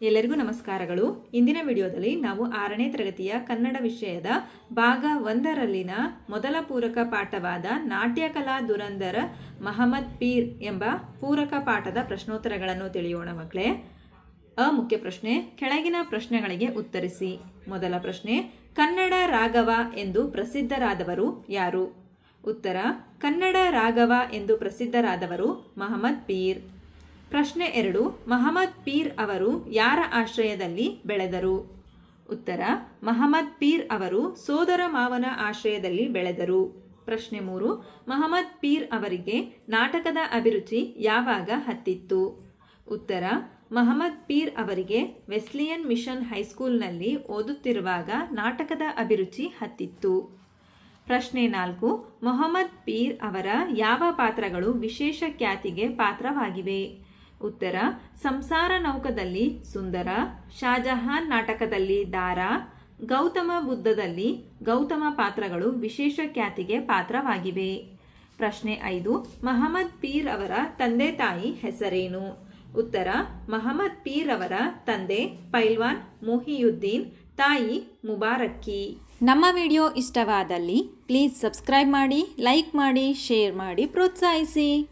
ಎಲ್ಲರಿಗೂ ನಮಸ್ಕಾರಗಳು. ಇಂದಿನ ವಿಡಿಯೋದಲ್ಲಿ ನಾವು ಆರನೇ ತರಗತಿಯ ಕನ್ನಡ ವಿಷಯದ ಭಾಗ ಒಂದರಲ್ಲಿನ ಮೊದಲ ಪೂರಕ ಪಾಠವಾದ ನಾಟ್ಯಕಲಾ ದುರಂದರ ಮಹಮ್ಮದ್ ಪೀರ್ ಎಂಬ ಪೂರಕ ಪಾಠದ ಪ್ರಶ್ನೋತ್ತರಗಳನ್ನು ತಿಳಿಯೋಣ ಮಕ್ಕಳೇ. ಅ ಮುಖ್ಯ ಪ್ರಶ್ನೆ, ಕೆಳಗಿನ ಪ್ರಶ್ನೆಗಳಿಗೆ ಉತ್ತರಿಸಿ. ಮೊದಲ ಪ್ರಶ್ನೆ, ಕನ್ನಡ ರಾಘವ ಎಂದು ಪ್ರಸಿದ್ಧರಾದವರು ಯಾರು? ಉತ್ತರ, ಕನ್ನಡ ರಾಘವ ಎಂದು ಪ್ರಸಿದ್ಧರಾದವರು ಮಹಮ್ಮದ್ ಪೀರ್. ಪ್ರಶ್ನೆ ಎರಡು, ಮಹಮ್ಮದ್ ಪೀರ್ ಅವರು ಯಾರ ಆಶ್ರಯದಲ್ಲಿ ಬೆಳೆದರು? ಉತ್ತರ, ಮಹಮ್ಮದ್ ಪೀರ್ ಅವರು ಸೋದರ ಮಾವನ ಆಶ್ರಯದಲ್ಲಿ ಬೆಳೆದರು. ಪ್ರಶ್ನೆ ಮೂರು, ಮಹಮ್ಮದ್ ಪೀರ್ ಅವರಿಗೆ ನಾಟಕದ ಅಭಿರುಚಿ ಯಾವಾಗ ಹತ್ತಿತ್ತು? ಉತ್ತರ, ಮಹಮ್ಮದ್ ಪೀರ್ ಅವರಿಗೆ ವೆಸ್ಲಿಯನ್ ಮಿಷನ್ ಹೈಸ್ಕೂಲ್ನಲ್ಲಿ ಓದುತ್ತಿರುವಾಗ ನಾಟಕದ ಅಭಿರುಚಿ ಹತ್ತಿತ್ತು. ಪ್ರಶ್ನೆ ನಾಲ್ಕು, ಮೊಹಮ್ಮದ್ ಪೀರ್ ಅವರ ಯಾವ ಪಾತ್ರಗಳು ವಿಶೇಷ ಖ್ಯಾತಿಗೆ ಪಾತ್ರವಾಗಿವೆ? ಉತ್ತರ, ಸಂಸಾರ ನೌಕದಲ್ಲಿ ಸುಂದರ ಶಾಜಹಾನ್ ನಾಟಕದಲ್ಲಿ ದಾರಾ, ಗೌತಮ ಬುದ್ಧದಲ್ಲಿ ಗೌತಮ ಪಾತ್ರಗಳು ವಿಶೇಷ ಖ್ಯಾತಿಗೆ ಪಾತ್ರವಾಗಿವೆ. ಪ್ರಶ್ನೆ ಐದು, ಮಹಮ್ಮದ್ ಪೀರ್ ಅವರ ತಂದೆ ತಾಯಿ ಹೆಸರೇನು? ಉತ್ತರ, ಮಹಮ್ಮದ್ ಪೀರ್ ಅವರ ತಂದೆ ಪೈಲ್ವಾನ್ ಮೊಹಿಯುದ್ದೀನ್, ತಾಯಿ ಮುಬಾರಕ್ಕಿ. ನಮ್ಮ ವಿಡಿಯೋ ಇಷ್ಟವಾದಲ್ಲಿ ಪ್ಲೀಸ್ ಸಬ್ಸ್ಕ್ರೈಬ್ ಮಾಡಿ, ಲೈಕ್ ಮಾಡಿ, ಶೇರ್ ಮಾಡಿ, ಪ್ರೋತ್ಸಾಹಿಸಿ.